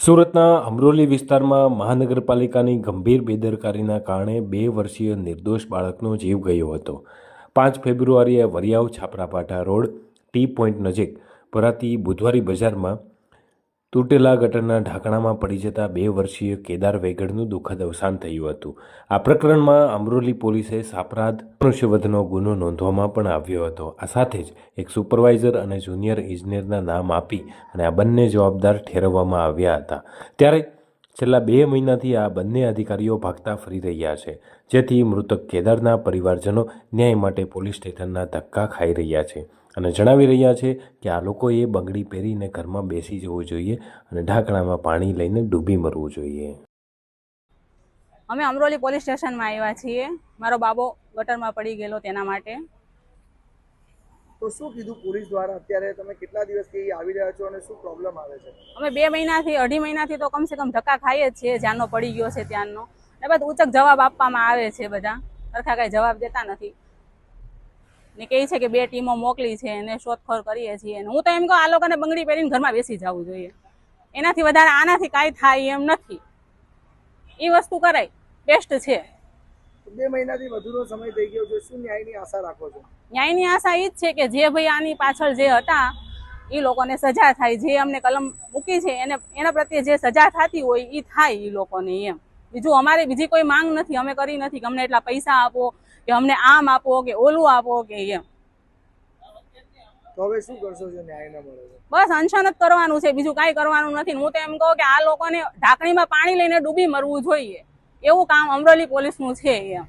સુરતના અમરોલી વિસ્તારમાં મહાનગરપાલિકાની ગંભીર બેદરકારીના કારણે બે વર્ષીય નિર્દોષ બાળકનો જીવ ગયો હતો. પાંચ ફેબ્રુઆરીએ Variyav Chhaprapata road T point નજીક ભરાતી બુધવારી બજારમાં તૂટેલા ગટરના ઢાંકણામાં પડી જતા બે વર્ષીય કેદાર વેગડનું દુઃખદ અવસાન થયું હતું. આ પ્રકરણમાં અમરોલી પોલીસે સાપરાધ મનુષ્યવધનો ગુનો નોંધવામાં પણ આવ્યો હતો. આ સાથે જ એક સુપરવાઇઝર અને જુનિયર ઇજનેરના નામ આપી અને આ બંને જવાબદાર ઠેરવવામાં આવ્યા હતા. ત્યારે છેલ્લા બે મહિનાથી આ બંને અધિકારીઓ ભાગતા ફરી રહ્યા છે. જેથી મૃતક કેદારના પરિવારજનો ન્યાય માટે પોલીસ સ્ટેશનના ધક્કા ખાઈ રહ્યા છે. અને જણાવી રહ્યા છે કે આ લોકોએ બંગડી પહેરીને ઘરમાં બેસી જવું જોઈએ અને ઢાંકણામાં પાણી લઈને ડૂબી મરવું જોઈએ. અમે અમરોલી પોલીસ સ્ટેશનમાં આવ્યા છીએ. મારો બાબો ગટરમાં પડી ગયેલો તેના માટે. તો શું કીધું પોલીસ દ્વારા? અત્યારે તમે કેટલા દિવસથી આવી રહ્યા છો અને શું પ્રોબ્લેમ આવે છે? અમે બે મહિનાથી અઢી મહિનાથી તો કમસે કમ ધક્કા ખાઈએ જ છીએ જ્યાંનો પડી ગયો છે ત્યાંનો એ બાદ ઉચક જવાબ આપવામાં આવે છે બધા. સરખા કાંઈ જવાબ દેતા નથી. ને કહે છે કે બે ટીમો મોકલી છે અને શોધખોળ કરીએ છીએ. અને હું તો એમ કહું આ લોકોને બંગડી પહેરીને ઘરમાં બેસી જવું જોઈએ. એનાથી વધારે આનાથી કાંઈ થાય એમ નથી. એ વસ્તુ કરાય. બેસ્ટ છે. બે મહિનાથી વધુનો સમય થઈ ગયો છે. શું ન્યાયની આશા રાખો છો? ન્યાયની આશા એ જ છે કે જે ભાઈ આની પાછળ જે હતા એ લોકોને સજા થાય. જે અમને કલમ મૂકી છે એને એના પ્રત્યે જે સજા થતી હોય એ થાય એ લોકોને એમ. બીજું અમારે બીજી કોઈ માંગ નથી. અમે કરી નથી અમને એટલા પૈસા આપો કે અમને આમ આપો કે ઓલું આપો કે એમ. હવે શું કરશો જો ન્યાય ન મળે બસ અનશન જ કરવાનું છે બીજું કાંઈ કરવાનું નથી. હું તો એમ કહું કે આ લોકોને ઢાંકણીમાં પાણી લઈને ડૂબી મરવું જોઈએ. એવું કામ અમરેલી પોલીસનું છે એમ.